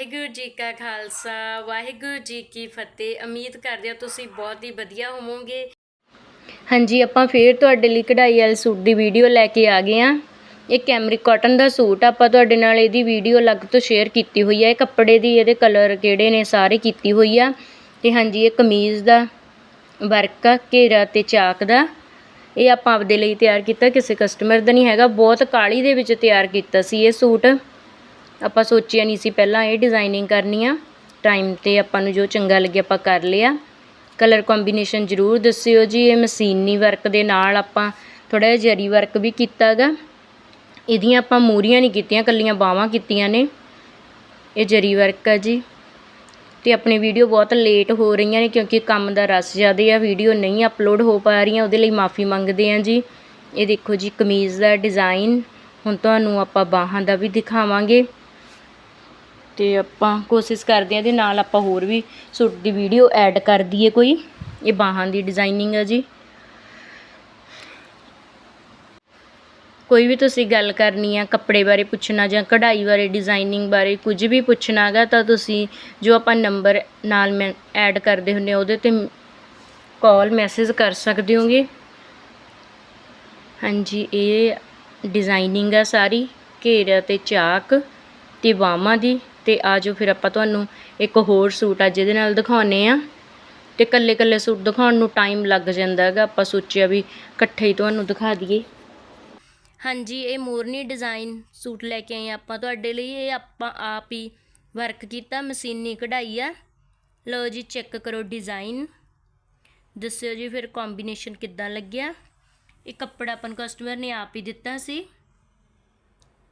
ਵਾਹਿਗੁਰੂ ਜੀ ਕਾ ਖਾਲਸਾ, ਵਾਹਿਗੁਰੂ ਜੀ ਕੀ ਫਤਿਹ। ਉਮੀਦ ਕਰਦੇ ਹਾਂ ਤੁਸੀਂ ਬਹੁਤ ਹੀ ਵਧੀਆ ਹੋਵੋਗੇ। ਹਾਂਜੀ, ਆਪਾਂ ਫੇਰ ਤੁਹਾਡੇ ਲਈ ਕਢਾਈ ਵਾਲੇ ਸੂਟ ਦੀ ਵੀਡੀਓ ਲੈ ਕੇ ਆ ਗਏ ਆ ਇਹ ਕੈਮਰਿਕ ਕਾਟਨ ਦਾ ਸੂਟ ਆਪਾਂ ਤੁਹਾਡੇ ਨਾਲ ਇਹਦੀ ਵੀਡੀਓ ਅਲੱਗ ਤੋਂ ਸ਼ੇਅਰ ਕੀਤੀ ਹੋਈ ਹੈ ਇਹ ਕੱਪੜੇ ਦੀ, ਇਹਦੇ ਕਲਰ ਕਿਹੜੇ ਨੇ ਸਾਰੇ ਕੀਤੀ ਹੋਈ ਆ। ਤੇ ਹਾਂਜੀ, ਇਹ ਕਮੀਜ਼ ਦਾ ਵਰਕ ਆ, ਘੇਰਾ ਤੇ ਚਾਕ ਦਾ। ਇਹ ਆਪਾਂ ਆਪਦੇ ਲਈ ਤਿਆਰ ਕੀਤਾ, ਕਿਸੇ ਕਸਟਮਰ ਦਾ ਨਹੀਂ ਹੈਗਾ। ਬਹੁਤ ਕਾਲੀ ਦੇ ਵਿੱਚ ਤਿਆਰ ਕੀਤਾ ਸੀ ਇਹ ਸੂਟ। ਆਪਾਂ ਸੋਚਿਆ ਨਹੀਂ ਸੀ ਪਹਿਲਾਂ ਇਹ ਡਿਜ਼ਾਈਨਿੰਗ ਕਰਨੀ ਆ। ਟਾਈਮ ਤੇ ਆਪਾਂ ਨੂੰ ਜੋ ਚੰਗਾ ਲੱਗਿਆ ਆਪਾਂ ਕਰ ਲਿਆ। ਕਲਰ ਕੰਬੀਨੇਸ਼ਨ ਜ਼ਰੂਰ ਦੱਸਿਓ ਜੀ, ਇਹ ਮਸ਼ੀਨੀ ਵਰਕ ਦੇ ਨਾਲ ਆਪਾਂ ਥੋੜਾ ਜਿਹਾ ਜਰੀ ਵਰਕ ਵੀ ਕੀਤਾਗਾ। ਇਹਦੀਆਂ ਆਪਾਂ ਮੂਰੀਆਂ ਨਹੀਂ ਕੀਤੀਆਂ ਕੱਲੀਆਂ ਬਾਹਾਂ ਕੀਤੀਆਂ ਨੇ। ਇਹ ਜਰੀ ਵਰਕ ਆ ਜੀ। ਤੇ ਆਪਣੀ ਵੀਡੀਓ ਬਹੁਤ ਲੇਟ ਹੋ ਰਹੀਆਂ ਨੇ ਕਿਉਂਕਿ ਕੰਮ ਦਾ ਰਸ ਜ਼ਿਆਦਾ ਆ ਵੀਡੀਓ ਨਹੀਂ ਅਪਲੋਡ ਹੋ ਪਾ ਰਹੀਆਂ, ਉਹਦੇ ਲਈ ਮਾਫੀ ਮੰਗਦੇ ਆ ਜੀ। ਇਹ ਦੇਖੋ ਜੀ ਕਮੀਜ਼ ਦਾ ਡਿਜ਼ਾਈਨ ਹੁਣ ਤੁਹਾਨੂੰ ਆਪਾਂ ਬਾਹਾਂ ਦਾ ਵੀ ਦਿਖਾਵਾਂਗੇ। ਅਤੇ ਆਪਾਂ ਕੋਸ਼ਿਸ਼ ਕਰਦੇ ਹਾਂ ਇਹਦੇ ਨਾਲ ਆਪਾਂ ਹੋਰ ਵੀ ਸੂਟ ਦੀ ਵੀਡੀਓ ਐਡ ਕਰ ਦਈਏ ਕੋਈ। ਇਹ ਬਾਹਾਂ ਦੀ ਡਿਜ਼ਾਈਨਿੰਗ ਆ ਜੀ। ਕੋਈ ਵੀ ਤੁਸੀਂ ਗੱਲ ਕਰਨੀ ਆ ਕੱਪੜੇ ਬਾਰੇ ਪੁੱਛਣਾ ਜਾਂ ਕਢਾਈ ਬਾਰੇ ਡਿਜ਼ਾਈਨਿੰਗ ਬਾਰੇ, ਕੁਝ ਵੀ ਪੁੱਛਣਾਗਾ ਤਾਂ ਤੁਸੀਂ ਜੋ ਆਪਾਂ ਨੰਬਰ ਨਾਲ ਮੈਂ ਐਡ ਕਰਦੇ ਹੁੰਦੇ ਉਹਦੇ ਤੇ ਕਾਲ ਮੈਸੇਜ ਕਰ ਸਕਦੇ ਹੋਗੇ। ਹਾਂਜੀ, ਇਹ ਡਿਜ਼ਾਈਨਿੰਗ ਆ ਸਾਰੀ, ਘੇਰਾ ਤੇ ਚਾਕ ਤੇ ਬਾਹਾਂ ਦੀ। ਤੇ ਆਜੋ ਫਿਰ ਆਪਾਂ ਤੁਹਾਨੂੰ ਇੱਕ ਹੋਰ ਸੂਟ ਆ ਜਿਹਦੇ ਨਾਲ ਦਿਖਾਉਨੇ ਆ। ਤੇ ਕੱਲੇ ਕੱਲੇ ਸੂਟ ਦਿਖਾਉਣ ਨੂੰ ਟਾਈਮ ਲੱਗ ਜਾਂਦਾ ਹੈਗਾ, ਆਪਾਂ ਸੋਚਿਆ ਵੀ ਇਕੱਠੇ ਹੀ ਤੁਹਾਨੂੰ ਦਿਖਾ ਦਈਏ। ਹਾਂਜੀ, ਇਹ ਮੋਰਨੀ ਡਿਜ਼ਾਈਨ ਸੂਟ ਲੈ ਕੇ ਆਏ ਆਪਾਂ ਤੁਹਾਡੇ ਲਈ। ਇਹ ਆਪਾਂ ਆਪ ਹੀ ਵਰਕ ਕੀਤਾ, ਮਸ਼ੀਨੀ ਕਢਾਈ ਆ। ਲਓ ਜੀ ਚੈੱਕ ਕਰੋ ਡਿਜ਼ਾਈਨ ਦੱਸਿਓ ਜੀ ਫਿਰ ਕੰਬੀਨੇਸ਼ਨ ਕਿੱਦਾਂ ਲੱਗਿਆ। ਇਹ ਕੱਪੜਾ ਆਪਾਂ ਨੂੰ ਕਸਟਮਰ ਨੇ ਆਪ ਹੀ ਦਿੱਤਾ ਸੀ।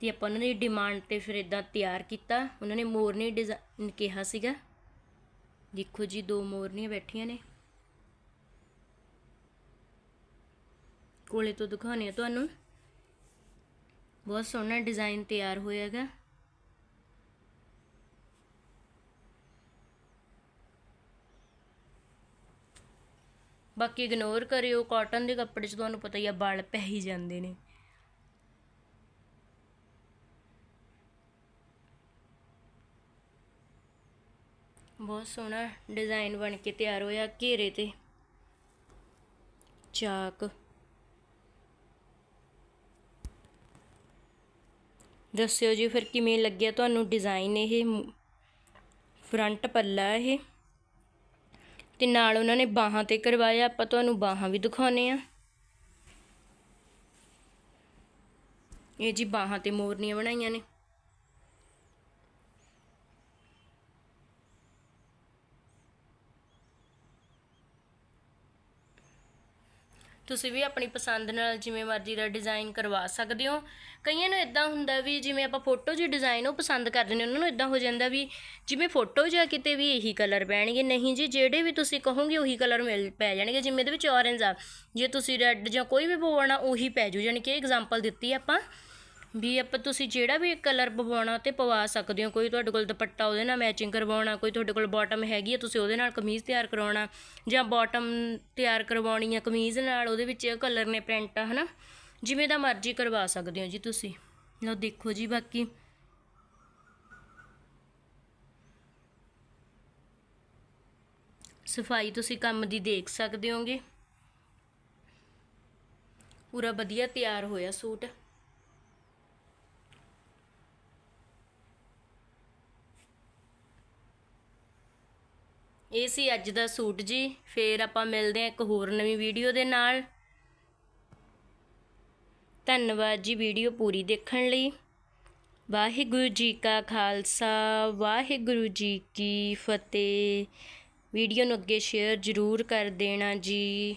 ਤੇ ਆਪਾਂ ਉਹਨਾਂ ਦੀ ਡਿਮਾਂਡ ਤੇ ਫਿਰ ਇਦਾਂ ਤਿਆਰ ਕੀਤਾ। ਉਹਨਾਂ ਨੇ ਮੋਰਨੀ ਡਿਜ਼ਾਈਨ ਕਿਹਾ ਸੀਗਾ। ਦੇਖੋ ਜੀ, ਦੋ ਮੋਰਨੀਆਂ ਬੈਠੀਆਂ ਨੇ। ਕੋਲੇ ਤੋਂ ਦਿਖਾਉਣੇ ਆ ਤੁਹਾਨੂੰ। ਬਹੁਤ ਸੋਹਣਾ ਡਿਜ਼ਾਈਨ ਤਿਆਰ ਹੋਇਆਗਾ ਬਾਕੀ ਇਗਨੋਰ ਕਰਿਓ ਕਾਟਨ ਦੇ ਕੱਪੜੇ 'ਚ ਤੁਹਾਨੂੰ ਪਤਾ ਹੀ ਆ, ਵਾਲ ਪੈ ਹੀ ਜਾਂਦੇ ਨੇ। ਬਹੁਤ ਸੋਹਣਾ ਡਿਜ਼ਾਈਨ ਬਣ ਕੇ ਤਿਆਰ ਹੋਇਆ ਘੇਰੇ ਤੇ। ਚਾਕ। ਦੱਸਿਓ ਜੀ ਫਿਰ ਕਿਵੇਂ ਲੱਗਿਆ ਤੁਹਾਨੂੰ ਡਿਜ਼ਾਈਨ ਇਹ? ਫਰੰਟ ਪੱਲਾ ਇਹ। ਤੇ ਨਾਲ ਉਹਨਾਂ ਨੇ ਬਾਹਾਂ ਤੇ ਕਰਵਾਇਆ, ਆਪਾਂ ਤੁਹਾਨੂੰ ਬਾਹਾਂ ਵੀ ਦਿਖਾਉਨੇ ਆ ਇਹ ਜੀ ਬਾਹਾਂ ਤੇ ਮੋਰਨੀਆਂ ਬਣਾਈਆਂ ਨੇ। ਤੁਸੀਂ ਵੀ ਆਪਣੀ ਪਸੰਦ ਨਾਲ ਜਿਵੇਂ ਮਰਜ਼ੀ ਦਾ ਡਿਜ਼ਾਈਨ ਕਰਵਾ ਸਕਦੇ ਹੋ। ਕਈਆਂ ਨੂੰ ਇਦਾਂ ਹੁੰਦਾ ਵੀ ਜਿਵੇਂ ਆਪਾਂ ਫੋਟੋ 'ਚ ਡਿਜ਼ਾਈਨ ਉਹ ਪਸੰਦ ਕਰਦੇ ਨੇ ਉਹਨਾਂ ਨੂੰ ਇਦਾਂ ਹੋ ਜਾਂਦਾ ਵੀ ਜਿਵੇਂ ਫੋਟੋ 'ਚ ਕਿਤੇ ਵੀ ਇਹੀ ਕਲਰ ਪੈਣਗੇ। ਨਹੀਂ ਜੀ, ਜਿਹੜੇ ਵੀ ਤੁਸੀਂ ਕਹੋਗੇ ਉਹੀ ਕਲਰ ਮਿਲ ਪੈ ਜਾਣਗੇ। ਜਿਵੇਂ ਇਹਦੇ ਵਿੱਚ ਔਰੇਂਜ ਆ, ਜੇ ਤੁਸੀਂ ਰੈੱਡ ਜਾਂ ਕੋਈ ਵੀ ਪਵਾਉਣਾ ਉਹੀ ਪੈ ਜੂ ਯਾਨੀ ਕਿ ਇਹ ਐਗਜ਼ਾਮਪਲ ਦਿੱਤੀ ਆਪਾਂ। ਵੀ ਆਪਾਂ ਤੁਸੀਂ ਜਿਹੜਾ ਵੀ ਕਲਰ ਪਵਾਉਣਾ ਤੇ ਪਵਾ ਸਕਦੇ ਹੋ। ਕੋਈ ਤੁਹਾਡੇ ਕੋਲ ਦੁਪੱਟਾ ਉਹਦੇ ਨਾਲ ਮੈਚਿੰਗ ਕਰਵਾਉਣਾ, ਕੋਈ ਤੁਹਾਡੇ ਕੋਲ ਬਾਟਮ ਹੈਗੀ ਹੈ ਤੁਸੀਂ ਉਹਦੇ ਨਾਲ ਕਮੀਜ਼ ਤਿਆਰ ਕਰਵਾਉਣਾ ਜਾਂ ਬਾਟਮ ਤਿਆਰ ਕਰਵਾਉਣੀ ਹੈ ਕਮੀਜ਼ ਨਾਲ, ਉਹਦੇ ਵਿੱਚ ਕਲਰ ਨੇ ਪ੍ਰਿੰਟ ਹਨਾ? ਜਿਵੇਂ ਦਾ ਮਰਜ਼ੀ ਕਰਵਾ ਸਕਦੇ ਹੋ ਜੀ ਤੁਸੀਂ। ਲਓ ਦੇਖੋ ਜੀ ਬਾਕੀ। ਸਫ਼ਾਈ ਤੁਸੀਂ ਕੰਮ ਦੀ ਦੇਖ ਸਕਦੇ ਹੋਗੇ। ਪੂਰਾ ਵਧੀਆ ਤਿਆਰ ਹੋਇਆ ਸੂਟ। ਇਹ ਸੀ ਅੱਜ ਦਾ ਸੂਟ ਜੀ। ਫੇਰ ਆਪਾਂ ਮਿਲਦੇ ਹਾਂ ਇੱਕ ਹੋਰ ਨਵੀਂ ਵੀਡੀਓ ਦੇ ਨਾਲ। ਧੰਨਵਾਦ ਜੀ ਵੀਡੀਓ ਪੂਰੀ ਦੇਖਣ ਲਈ। ਵਾਹਿਗੁਰੂ ਜੀ ਕਾ ਖਾਲਸਾ, ਵਾਹਿਗੁਰੂ ਜੀ ਕੀ ਫਤਿਹ। ਵੀਡੀਓ ਨੂੰ ਅੱਗੇ ਸ਼ੇਅਰ ਜ਼ਰੂਰ ਕਰ ਦੇਣਾ ਜੀ।